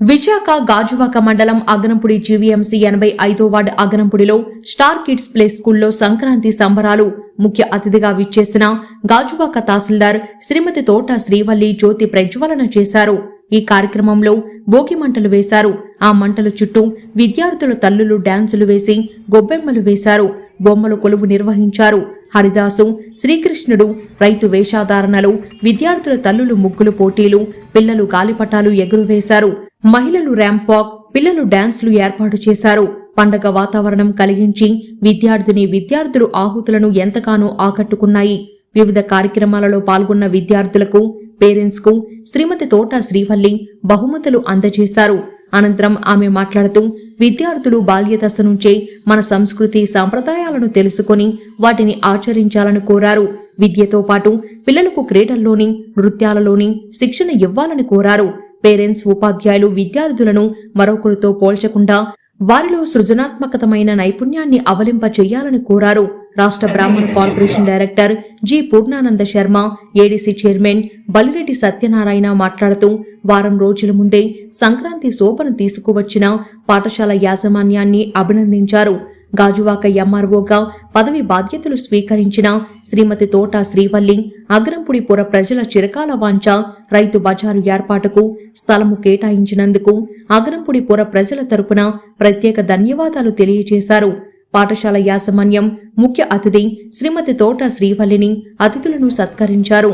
విశాఖ గాజువాక మండలం అగనంపుడి జీవీఎంసీ ఎనభై ఐదో వార్డు అగనంపుడిలో స్టార్ కిడ్స్ ప్లే స్కూల్లో సంక్రాంతి సంబరాలు ముఖ్య అతిథిగా విచ్చేసిన గాజువాక తహసీల్దార్ శ్రీమతి తోట శ్రీవల్లి జ్యోతి ప్రజ్వలన చేశారు. ఈ కార్యక్రమంలో భోగి మంటలు వేశారు. ఆ మంటల చుట్టూ విద్యార్థుల తల్లులు డాన్సులు వేసి గొబ్బెమ్మలు వేశారు. బొమ్మల కొలువు నిర్వహించారు. హరిదాసు శ్రీకృష్ణుడు రైతు వేషాధారణలు విద్యార్థుల తల్లులు ముగ్గులు పోటీలు పిల్లలు గాలిపటాలు ఎగురువేశారు. మహిళలు ర్యాంప్ వాక్ పిల్లలు డాన్స్లు ఏర్పాటు చేశారు. పండగ వాతావరణం కలిగించి విద్యార్థిని విద్యార్థులు ఆహుతులను ఎంతగానో ఆకట్టుకున్నాయి. వివిధ కార్యక్రమాలలో పాల్గొన్న విద్యార్థులకు పేరెంట్స్కు శ్రీమతి తోట శ్రీవల్లి బహుమతులు అందజేశారు. అనంతరం ఆమె మాట్లాడుతూ విద్యార్థులు బాల్యదశ నుంచే మన సంస్కృతి సాంప్రదాయాలను తెలుసుకొని వాటిని ఆచరించాలని కోరారు. విద్యతో పాటు పిల్లలకు క్రీడల్లోని నృత్యాలలోని శిక్షణ ఇవ్వాలని కోరారు. పేరెంట్స్ ఉపాధ్యాయులు విద్యార్థులను మరొకరితో పోల్చకుండా వారిలో సృజనాత్మకతమైన నైపుణ్యాన్ని అవలింప చేయాలని కోరారు. రాష్ట్ర Brahmana corporation director G Purnananda Sharma ADC chairman Balireddy Satyanarayana మాట్లాడుతూ వారం రోజుల ముందే సంక్రాంతి శోభను తీసుకువచ్చిన పాఠశాల యాజమాన్యాన్ని అభినందించారు. గాజువాక ఎంఆర్ఓగా పదవి బాధ్యతలు స్వీకరించిన శ్రీమతి తోట శ్రీవల్లి అగ్రంపుడిపుర ప్రజల చిరకాల వాంఛ రైతు బజారు ఏర్పాటుకు స్థలము కేటాయించినందుకు అగ్రంపుడిపుర ప్రజల తరపున ప్రత్యేక ధన్యవాదాలు తెలియజేశారు. పాఠశాల యాజమాన్యం ముఖ్య అతిథి శ్రీమతి తోట శ్రీవల్లిని అతిథులను సత్కరించారు.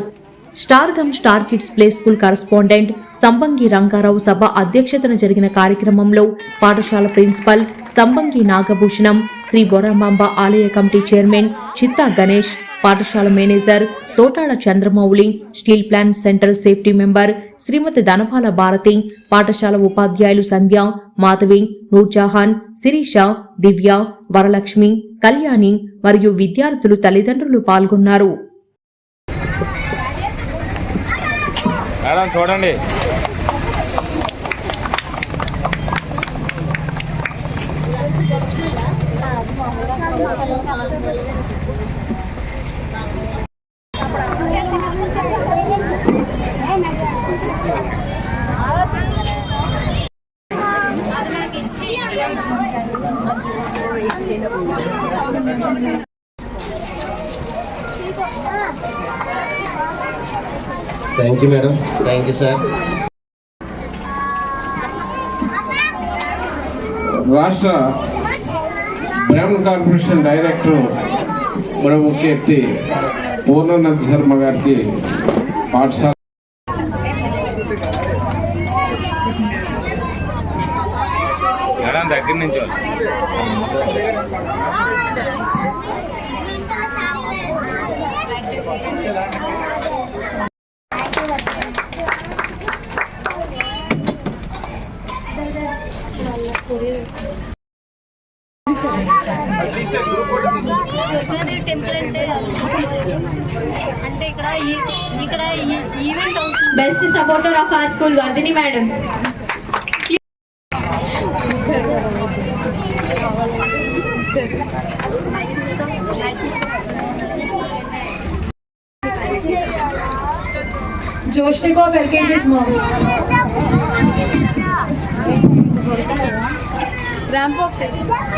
స్టార్గమ్ star kids play school correspondent Sambangi Rangarao సభ అధ్యక్షతన జరిగిన కార్యక్రమంలో పాఠశాల ప్రిన్సిపల్ సంబంగి నాగభూషణం శ్రీ బొరమాంబ ఆలయ కమిటీ చైర్మన్ చిత్తా గణేష్ పాఠశాల manager Totada Chandramouli steel plant central safety member Srimati Dhanapala Bharati పాఠశాల ఉపాధ్యాయులు సంధ్య మాధవి నూర్జహాన్ శిరీష దివ్య వరలక్ష్మి కళ్యాణి మరియు విద్యార్థులు తల్లిదండ్రులు పాల్గొన్నారు. మేడం చూడండి. Thank you madam thank you sir రాష్ట్ర బ్రాహ్మణ కార్పొరేషన్ డైరెక్టర్ మన ముఖ్య వ్యక్తి పూర్ణానంద శర్మ గారికి పాఠశాల మేడం దగ్గర నుంచి దుర్గాదేవి టెంపుల్ అంటే అంటే ఇక్కడ ఈ- ఇక్కడ ఈ- ఈవెంట్ అవుతుంది best supporter of our school Vardhini madam Joshnikov LKG's mom. Ramp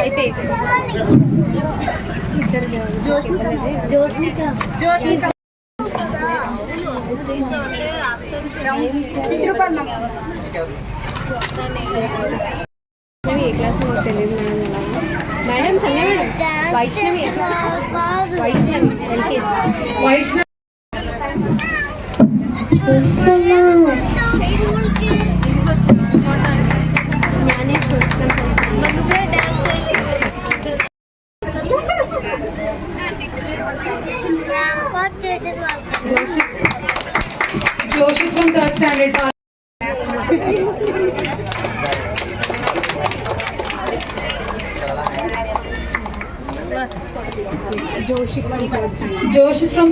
అయితే ఏ క్లాస్ తెలియదు madam madam Sandhya madam? Vaishnavi. Vaishnavi LKG. Vaishnav. Gnaneshwar From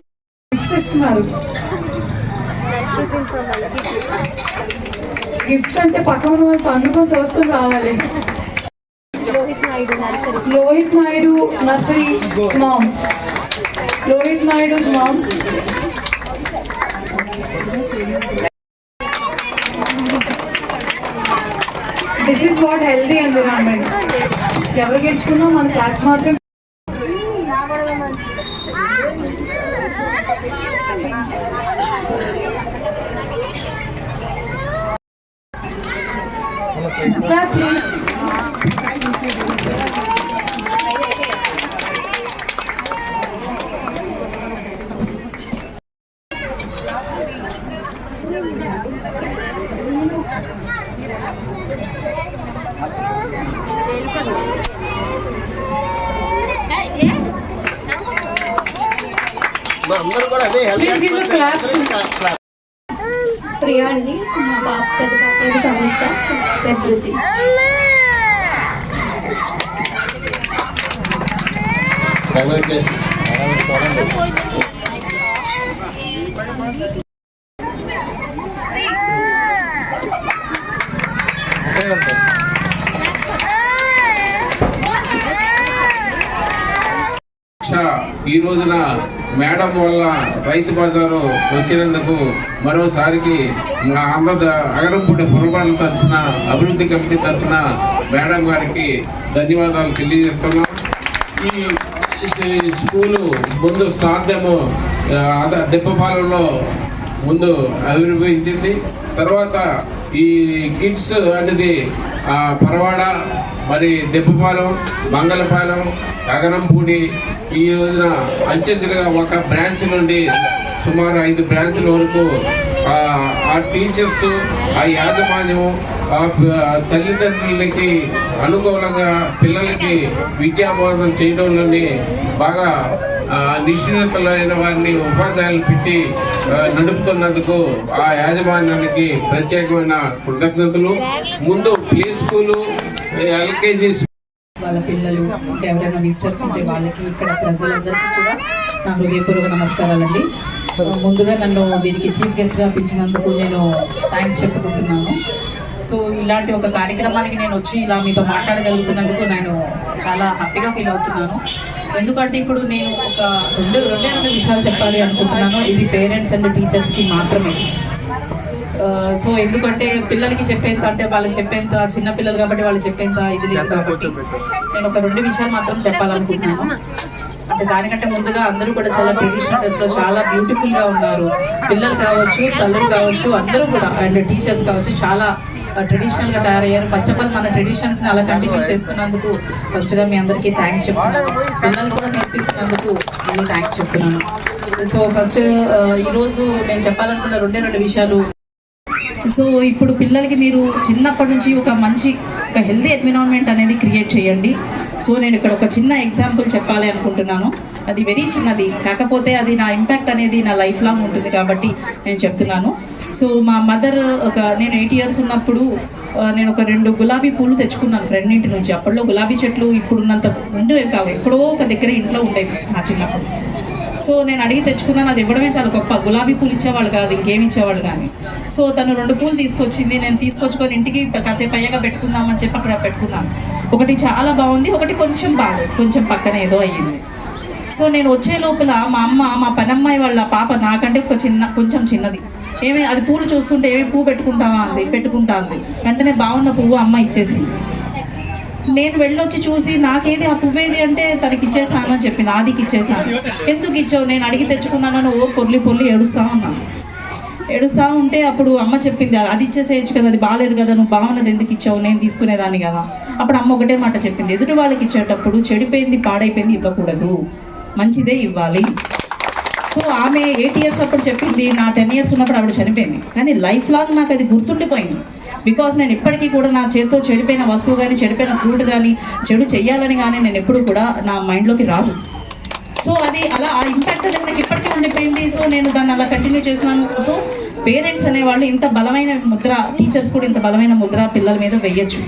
gifts ఇస్తున్నారు గిఫ్ట్స్ అంటే పక్కన ఉన్న వాళ్ళు పండుకొని తోసుకొని రావాలి. Lohith Naidu nursery. Lohith Naidu nursery mom Lohith Naidu mom this is what healthy environment ఎవరు గెలుచుకున్నా మన క్లాస్ మాత్రం Clap, please. ప్రియా అండి మా పాప పెద్ద పాప పేరు సంయుక్త ప్రకృతి కంగ్రాచులేషన్ శిక్ష ఈ రోజున మేడం వల్ల రైతు బజారు వచ్చినందుకు మరోసారికి మా ఆంధ్ర అగరంపూడి పురపాలన తరఫున అభివృద్ధి కమిటీ తరఫున మేడం గారికి ధన్యవాదాలు తెలియజేస్తున్నాం. ఈ స్కూలు ముందు స్టార్డము దెబ్బపాలెంలో ముందు ఆవిర్భవించింది తర్వాత ఈ కిడ్స్ అనేది పరవాడ మరి దెబ్బపాలెం మంగళపాలెం గగనంపూడి ఈ రోజున అంచెంచెలుగా ఒక బ్రాంచ్ నుండి సుమారు ఐదు బ్రాంచ్ల వరకు ఆ, టీచర్స్ ఆ యాజమాన్యం ఆ తల్లిదండ్రులకి అనుకూలంగా పిల్లలకి విద్యాబోధన చేయడంలోని బాగా ఆ, వారిని ఉపాధ్యాయులు పెట్టి నడుపుతున్నందుకు ఆ యాజమాన్యానికి ప్రత్యేకమైన కృతజ్ఞతలు. ముందు ప్లే స్కూలు ఎల్కేజీ వాళ్ళ పిల్లలు ఇంకా ఎవరైనా విజిటర్స్ ఉంటే వాళ్ళకి ఇక్కడ ప్రజలందరికీ కూడా నా హృదయపూర్వక నమస్కారాలండి. ముందుగా నన్ను దీనికి చీఫ్ గెస్ట్గా పిలిచినందుకు నేను థ్యాంక్స్ చెప్పుకుంటున్నాను. సో ఇలాంటి ఒక కార్యక్రమానికి నేను వచ్చి ఇలా మీతో మాట్లాడగలుగుతున్నందుకు నేను చాలా హ్యాపీగా ఫీల్ అవుతున్నాను. ఎందుకంటే ఇప్పుడు నేను ఒక రెండు రెండే రెండు విషయాలు చెప్పాలి అనుకుంటున్నాను. ఇది పేరెంట్స్ అండ్ టీచర్స్కి మాత్రమే. సో ఎందుకంటే పిల్లలకి చెప్పేంత అంటే వాళ్ళకి చెప్పేంత చిన్న పిల్లలు కాబట్టి వాళ్ళు చెప్పేంత ఇది లేదు కాబట్టి నేను ఒక రెండు విషయాలు మాత్రం చెప్పాలనుకుంటున్నాను. అంటే దానికంటే ముందుగా అందరూ కూడా చాలా ట్రెడిషనల్ డ్రెస్లో చాలా బ్యూటిఫుల్గా ఉన్నారు. పిల్లలు కావచ్చు తల్లులు కావచ్చు అందరూ కూడా అండ్ టీచర్స్ కావచ్చు చాలా ట్రెడిషనల్గా తయారయ్యారు. ఫస్ట్ ఆఫ్ ఆల్ మన ట్రెడిషన్స్ అలా కంటిన్యూ చేస్తున్నందుకు ఫస్ట్గా మీ అందరికీ థ్యాంక్స్ చెప్తున్నాను. పిల్లలు కూడా నేర్పిస్తున్నందుకు మళ్ళీ థ్యాంక్స్ చెప్తున్నాను. సో ఫస్ట్ ఈ రోజు నేను చెప్పాలనుకున్న రెండే రెండు విషయాలు సో ఇప్పుడు పిల్లలకి మీరు చిన్నప్పటి నుంచి ఒక మంచి ఒక హెల్తీ ఎన్విరాన్మెంట్ అనేది క్రియేట్ చేయండి. సో నేను ఇక్కడ ఒక చిన్న ఎగ్జాంపుల్ చెప్పాలి అనుకుంటున్నాను. అది వెరీ చిన్నది. కాకపోతే అది నా ఇంపాక్ట్ అనేది నా లైఫ్ లాంగ్ ఉంటుంది కాబట్టి నేను చెప్తున్నాను. సో మా మదర్ ఒక నేను ఎయిట్ ఇయర్స్ ఉన్నప్పుడు నేను ఒక రెండు గులాబీ పూలు తెచ్చుకున్నాను ఫ్రెండ్ ఇంటి నుంచి. అప్పట్లో గులాబీ చెట్లు ఇప్పుడున్నంత ఉండేవి కావు. ఎక్కడో ఒక దగ్గర ఇంట్లో ఉండేవి నా చిన్నప్పుడు. సో నేను అడిగి తెచ్చుకున్నాను అది ఇవ్వడమే చాలా గొప్ప. గులాబీ పూలు ఇచ్చేవాళ్ళు కాదు ఇంకేమి ఇచ్చేవాళ్ళు కానీ. సో తను రెండు పూలు తీసుకొచ్చింది నేను తీసుకొచ్చుకొని ఇంటికి కాసేపు అయ్యాక పెట్టుకుందామని చెప్పి అక్కడ పెట్టుకున్నాను. ఒకటి చాలా బాగుంది ఒకటి కొంచెం బాగుంది కొంచెం పక్కన ఏదో అయ్యింది. సో నేను వచ్చే లోపల మా అమ్మ మా పనమ్మాయి వాళ్ళ పాప నాకంటే ఒక చిన్న కొంచెం చిన్నది. ఏమే అది పూలు చూస్తుంటే ఏమి పువ్వు పెట్టుకుంటావా? అంది పెట్టుకుంటా అంది. వెంటనే బాగున్న పువ్వు అమ్మ ఇచ్చేసింది. నేను వెళ్ళొచ్చి చూసి నాకేది ఆ పువ్వేది అంటే తనకి ఇచ్చేసాను అని చెప్పింది. ఆదికి ఇచ్చేసాను. ఎందుకు ఇచ్చావు? నేను అడిగి తెచ్చుకున్నానని ఓ పొర్లి పొర్లి ఏడుస్తా ఉన్నాను ఏడుస్తా ఉంటే అప్పుడు అమ్మ చెప్పింది అది ఇచ్చేసేయచ్చు కదా అది బాగాలేదు కదా నువ్వు బాగున్నది ఎందుకు ఇచ్చావు? నేను తీసుకునేదాన్ని కదా. అప్పుడు అమ్మ ఒకటే మాట చెప్పింది ఎదుటి వాళ్ళకి ఇచ్చేటప్పుడు చెడిపోయింది పాడైపోయింది ఇవ్వకూడదు. మంచిదే ఇవ్వాలి. సో ఆమె ఎయిట్ ఇయర్స్ అప్పుడు చెప్పింది నా టెన్ ఇయర్స్ ఉన్నప్పుడు ఆవిడ చనిపోయింది. కానీ లైఫ్ లాంగ్ నాకు అది గుర్తుండిపోయింది. బికాస్ నేను ఇప్పటికీ కూడా నా చేతితో చెడిపోయిన వస్తువు కానీ చెడిపోయిన ఫ్రూట్ కానీ చెడు చెయ్యాలని కానీ నేను ఎప్పుడు కూడా నా మైండ్లోకి రాదు. సో అది అలా ఆ ఇంపాక్ట్ అనేది నాకు ఇప్పటికీ ఉండిపోయింది. సో నేను దాన్ని అలా కంటిన్యూ చేస్తున్నాను. సో పేరెంట్స్ అనేవాళ్ళు ఇంత బలమైన ముద్ర టీచర్స్ కూడా ఇంత బలమైన ముద్ర పిల్లల మీద వెయ్యొచ్చు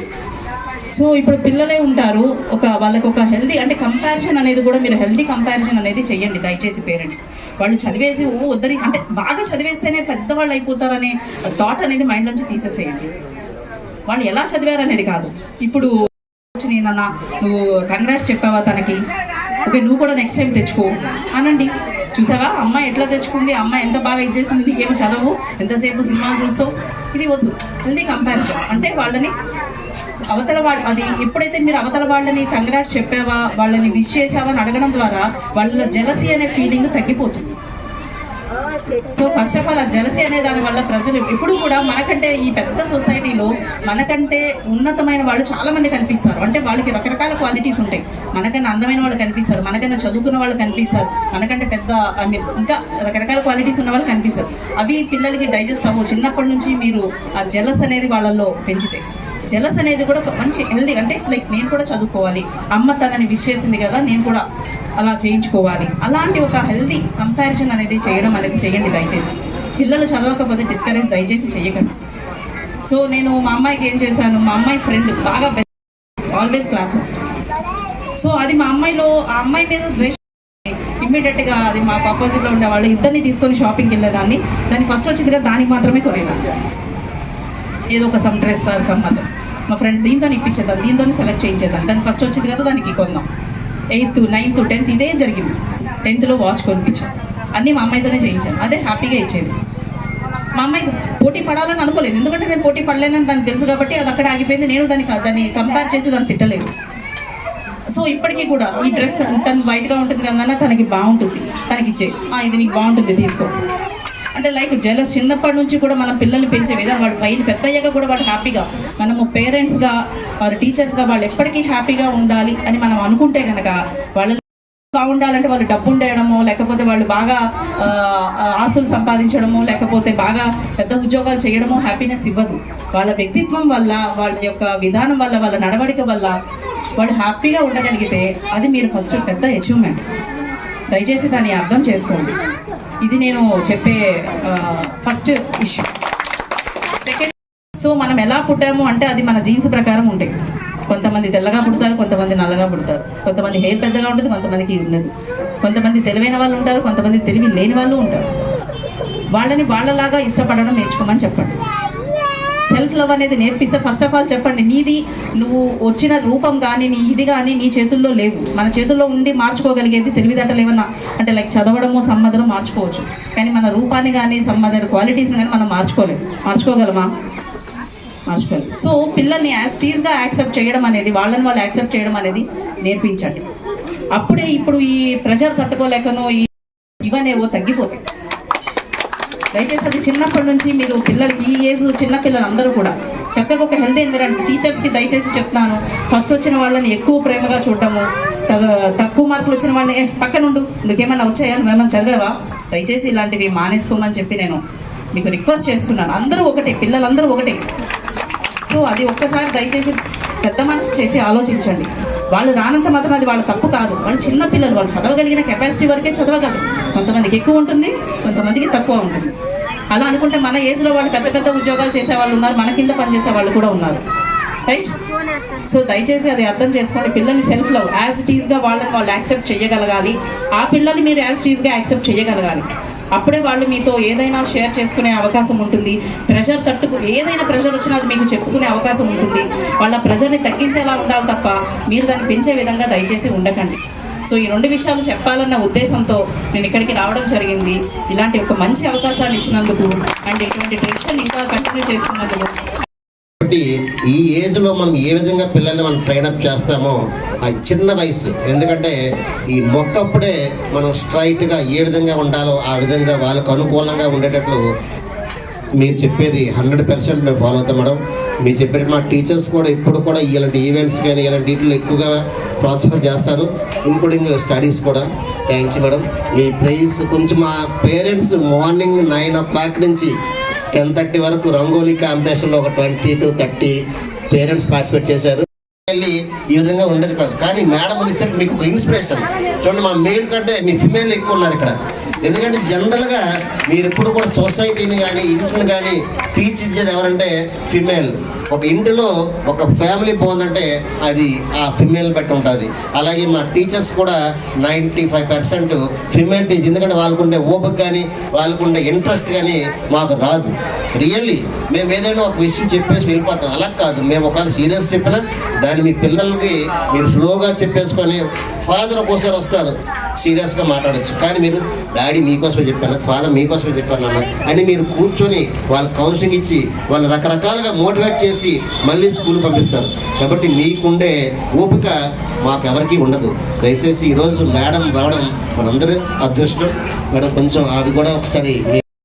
సో ఇప్పుడు పిల్లలే ఉంటారు. ఒక వాళ్ళకి ఒక హెల్దీ అంటే కంపారిజన్ అనేది కూడా మీరు హెల్దీ కంపారిజన్ అనేది చెయ్యండి దయచేసి పేరెంట్స్ వాళ్ళు చదివేసి ఓ వద్దని అంటే బాగా చదివేస్తేనే పెద్దవాళ్ళు అయిపోతారనే థాట్ అనేది మైండ్ నుంచి తీసేసేయండి. వాళ్ళు ఎలా చదివారు అనేది కాదు. ఇప్పుడు వచ్చి నేను నువ్వు కంగ్రాట్స్ చెప్పావా తనకి. ఓకే నువ్వు కూడా నెక్స్ట్ టైం తెచ్చుకో. అనండి. చూసావా? అమ్మ ఎట్లా తెచ్చుకుంది? అమ్మ ఎంత బాగా ఇచ్చేసింది నీకేం చదవు? ఎంతసేపు సినిమాలు చూస్తావు? ఇది వద్దు. హెల్దీ కంపారిజన్ అంటే వాళ్ళని అవతల వాళ్ళు అది ఎప్పుడైతే మీరు అవతల వాళ్ళని కంగ్రాట్స్ చెప్పావా వాళ్ళని విష్ చేసావా అని అడగడం ద్వారా వాళ్ళలో జలసీ అనే ఫీలింగ్ తగ్గిపోతుంది. సో ఫస్ట్ ఆఫ్ ఆల్ ఆ జలసి అనే దాని వల్ల ప్రజలు ఎప్పుడు కూడా మనకంటే ఈ పెద్ద సొసైటీలో మనకంటే ఉన్నతమైన వాళ్ళు చాలా మంది కనిపిస్తారు. అంటే వాళ్ళకి రకరకాల క్వాలిటీస్ ఉంటాయి. మనకన్నా అందమైన వాళ్ళు కనిపిస్తారు. మనకన్నా చదువుకున్న వాళ్ళు కనిపిస్తారు. మనకంటే పెద్ద ఐ మీన్ ఇంకా రకరకాల క్వాలిటీస్ ఉన్న వాళ్ళు కనిపిస్తారు. అవి పిల్లలకి డైజెస్ట్ అవ్వవు చిన్నప్పటి నుంచి మీరు ఆ జలస్ అనేది వాళ్ళల్లో పెంచితే. జెలస్ అనేది కూడా ఒక మంచి హెల్దీ అంటే లైక్ నేను కూడా చదువుకోవాలి. అమ్మ తనని విష్ చేసింది కదా నేను కూడా అలా చేయించుకోవాలి. అలాంటి ఒక హెల్దీ కంపారిజన్ అనేది చేయడం అనేది చేయండి దయచేసి. పిల్లలు చదవకపోతే డిస్కరేజ్ దయచేసి చేయకండి. సో నేను మా అమ్మాయికి ఏం చేశాను? మా అమ్మాయి ఫ్రెండ్ బాగా ఆల్వేస్ క్లాస్ ఫస్ట్ సో అది మా అమ్మాయిలో ఆ అమ్మాయి మీద ద్వేషం ఇమ్మీడియట్గా అది మా ఆపోజిట్లో ఉండే వాళ్ళు ఇద్దరిని తీసుకొని షాపింగ్కి వెళ్ళేదాన్ని. దాన్ని ఫస్ట్ వచ్చింది కదా దానికి మాత్రమే కొనేదాన్ని. ఏదో ఒక some dress or some other మా ఫ్రెండ్ దీంతో ఇప్పించేదాన్ని దీంతో సెలెక్ట్ చేయించేదాన్ని దాన్ని ఫస్ట్ వచ్చింది కదా దానికి కొందాం. ఎయిత్ నైన్త్ టెన్త్ ఇదే జరిగింది. టెన్త్లో వాచ్ కొనిపించాను అన్నీ మా అమ్మాయితోనే చేయించాను. అదే హ్యాపీగా ఇచ్చేది. మా అమ్మాయికి పోటీ పడాలని అనుకోలేదు. ఎందుకంటే నేను పోటీ పడలేనని దానికి తెలుసు కాబట్టి అది అక్కడ ఆగిపోయింది. నేను దానికి దాన్ని కంపేర్ చేసి దాన్ని తిట్టలేదు. సో ఇప్పటికీ కూడా ఈ డ్రెస్ తను వైట్గా ఉంటుంది కదా తనకి బాగుంటుంది. తనకి ఇచ్చే ఇది నీకు బాగుంటుంది తీసుకో. అంటే లైక్ జలస్ చిన్నప్పటి నుంచి కూడా మన పిల్లల్ని పెంచే విధానం వాళ్ళు పైన పెద్ద అయ్యాక కూడా వాళ్ళు హ్యాపీగా మనము పేరెంట్స్గా వారు టీచర్స్గా వాళ్ళు ఎప్పటికీ హ్యాపీగా ఉండాలి అని మనం అనుకుంటే కనుక వాళ్ళ బాగుండాలంటే వాళ్ళు డబ్బు ఉండడము లేకపోతే వాళ్ళు బాగా ఆస్తులు సంపాదించడమో లేకపోతే బాగా పెద్ద ఉద్యోగాలు చేయడము హ్యాపీనెస్ ఇవ్వదు. వాళ్ళ వ్యక్తిత్వం వల్ల వాళ్ళ యొక్క విధానం వల్ల వాళ్ళ నడవడిక వల్ల వాళ్ళు హ్యాపీగా ఉండగలిగితే అది మీరు ఫస్ట్ పెద్ద అచీవ్మెంట్ దయచేసి దాన్ని అర్థం చేసుకోండి. ఇది నేను చెప్పే ఫస్ట్ ఇష్యూ సెకండ్ సో మనం ఎలా పుట్టాము అంటే అది మన జీన్స్ ప్రకారం ఉంటాయి కొంతమంది తెల్లగా పుడతారు కొంతమంది నల్లగా పుడతారు. కొంతమంది హెయిర్ పెద్దగా ఉంటుంది కొంతమందికి ఉండదు. కొంతమంది తెలివైన వాళ్ళు ఉంటారు కొంతమంది తెలివి లేని వాళ్ళు ఉంటారు. వాళ్ళని వాళ్ళలాగా ఇష్టపడడం నేర్చుకోమని చెప్పండి. సెల్ఫ్ లవ్ అనేది నేర్పిస్తే ఫస్ట్ ఆఫ్ ఆల్ చెప్పండి నీది నువ్వు వచ్చిన రూపం కానీ నీ ఇది కానీ నీ చేతుల్లో లేవు. మన చేతుల్లో ఉండి మార్చుకోగలిగేది తెలివితేటలు ఏమన్నా అంటే లైక్ చదవడము సమ్మదనం మార్చుకోవచ్చు. కానీ మన రూపాన్ని కానీ సమ్మదన క్వాలిటీస్ కానీ మనం మార్చుకోలేము మార్చుకోగలమా? మార్చుకోలేము సో పిల్లల్ని యాజ్ టీజ్గా యాక్సెప్ట్ చేయడం అనేది వాళ్ళని వాళ్ళు యాక్సెప్ట్ చేయడం అనేది నేర్పించండి. అప్పుడే ఇప్పుడు ఈ ప్రెషర్ తట్టుకోలేకనో ఈ ఇవనేవో తగ్గిపోతాయి. దయచేసి అది చిన్నప్పటి నుంచి మీరు పిల్లలకి ఈ ఏజ్ చిన్న పిల్లలు అందరూ కూడా చక్కగా ఒక హెల్తీ ఎన్విరాన్మెంట్ టీచర్స్కి దయచేసి చెప్తాను ఫస్ట్ వచ్చిన వాళ్ళని ఎక్కువ ప్రేమగా చూడటము తగ తక్కువ మార్కులు వచ్చిన వాళ్ళని పక్కనుండు నీకేమన్నా వచ్చాయా? నువ్వేమైనా చదివావా? దయచేసి ఇలాంటివి మానేసుకోమని చెప్పి నేను మీకు రిక్వెస్ట్ చేస్తున్నాను. అందరూ ఒకటే పిల్లలందరూ ఒకటే. సో అది ఒక్కసారి దయచేసి పెద్ద మనసు చేసి ఆలోచించండి. వాళ్ళు రానంత మాత్రం అది వాళ్ళ తప్పు కాదు. వాళ్ళు చిన్న పిల్లలు వాళ్ళు చదవగలిగిన కెపాసిటీ వరకే చదవగలరు. కొంతమందికి ఎక్కువ ఉంటుంది కొంతమందికి తక్కువ ఉంటుంది. అలా అనుకుంటే మన ఏజ్లో వాళ్ళు పెద్ద పెద్ద ఉద్యోగాలు చేసే వాళ్ళు ఉన్నారు మన కింద పనిచేసే వాళ్ళు కూడా ఉన్నారు. రైట్ సో దయచేసి అది అర్థం చేసుకోండి. పిల్లల్ని సెల్ఫ్ లవ్ యాజ్ టీజ్గా వాళ్ళని వాళ్ళు యాక్సెప్ట్ చేయగలగాలి. ఆ పిల్లల్ని మీరు యాజ్ ఇట్ ఈస్గా యాక్సెప్ట్ చేయగలగాలి. అప్పుడే వాళ్ళు మీతో ఏదైనా షేర్ చేసుకునే అవకాశం ఉంటుంది. ప్రెషర్ తట్టుకు ఏదైనా ప్రెషర్ వచ్చినా అది మీకు చెప్పుకునే అవకాశం ఉంటుంది. వాళ్ళ ప్రెషర్ని తగ్గించేలా ఉండాలి తప్ప మీరు దాన్ని పెంచే విధంగా దయచేసి ఉండకండి. సో ఈ రెండు విషయాలు చెప్పాలన్న ఉద్దేశంతో నేను ఇక్కడికి రావడం జరిగింది. ఇలాంటి ఒక మంచి అవకాశాన్ని ఇచ్చినందుకు అండ్ ఇటువంటి ట్రెడిషన్ ఇంకా కంటిన్యూ చేస్తున్నందుకు కాబట్టి ఈ ఏజ్లో మనం ఏ విధంగా పిల్లల్ని మనం ట్రైనప్ చేస్తామో ఆ చిన్న వయసు. ఎందుకంటే ఈ మొక్కప్పుడే మనం స్ట్రైట్గా ఏ విధంగా ఉండాలో ఆ విధంగా వాళ్ళకు అనుకూలంగా ఉండేటట్లు మీరు చెప్పేది హండ్రెడ్ పర్సెంట్ మేము ఫాలో అవుతాం మేడం. మీరు చెప్పినట్టు మా టీచర్స్ కూడా ఇప్పుడు కూడా ఇలాంటి ఈవెంట్స్ కానీ ఇలాంటి వీటిలో ఎక్కువగా ప్రోత్సాహం చేస్తారు. ఇంక్లూడింగ్ స్టడీస్ కూడా. Thank you madam. Me prize కొంచెం మా parents morning nine o'clock నుంచి టెన్ థర్టీ వరకు రంగోలీ కాంపిటీషన్లో ఒక twenty to thirty parents participate చేశారు. వెళ్ళి ఈ విధంగా ఉండేది కాదు. కానీ మేడం వచ్చేసరికి మీకు ఒక ఇన్స్పిరేషన్. చూడండి మా మేల్ కంటే మీ ఫిమేల్ ఎక్కువ ఉన్నారు ఇక్కడ. ఎందుకంటే జనరల్గా మీరు ఎప్పుడు కూడా సొసైటీని కానీ ఇంటిని కానీ తీర్చిదిద్దేది ఎవరంటే ఫిమేల్. ఒక ఇంటిలో ఒక ఫ్యామిలీ బాగుందంటే అది ఆ ఫిమేల్ బట్టి ఉంటుంది. అలాగే మా టీచర్స్ కూడా ninety five percent female teacher. ఎందుకంటే వాళ్ళకుండే ఓపిక కానీ వాళ్ళకుండే ఇంట్రెస్ట్ కానీ మాకు రాదు. రియల్లీ మేము ఏదైనా ఒక విషయం చెప్పేసి వెళ్ళిపోతాం. అలా కాదు. మేము ఒకవేళ సీనియర్స్ చెప్పినా దాన్ని మీ పిల్లలకి మీరు స్లోగా చెప్పేసుకొని ఫాదర్ ఒక్కోసారి వస్తారు. సీరియస్గా మాట్లాడచ్చు. కానీ మీరు డాడీ మీకోసమే చెప్పాను ఫాదర్ మీకోసమే చెప్పాను అన్న అని మీరు కూర్చొని వాళ్ళ కౌన్సిలింగ్ ఇచ్చి వాళ్ళు రకరకాలుగా మోటివేట్ చేసి మళ్ళీ స్కూల్ పంపిస్తారు. కాబట్టి మీకుండే ఓపిక మాకు ఎవరికీ ఉండదు. దయచేసి ఈరోజు మేడం రావడం మనందరి అదృష్టం. మేడం కొంచెం అవి కూడా ఒకసారి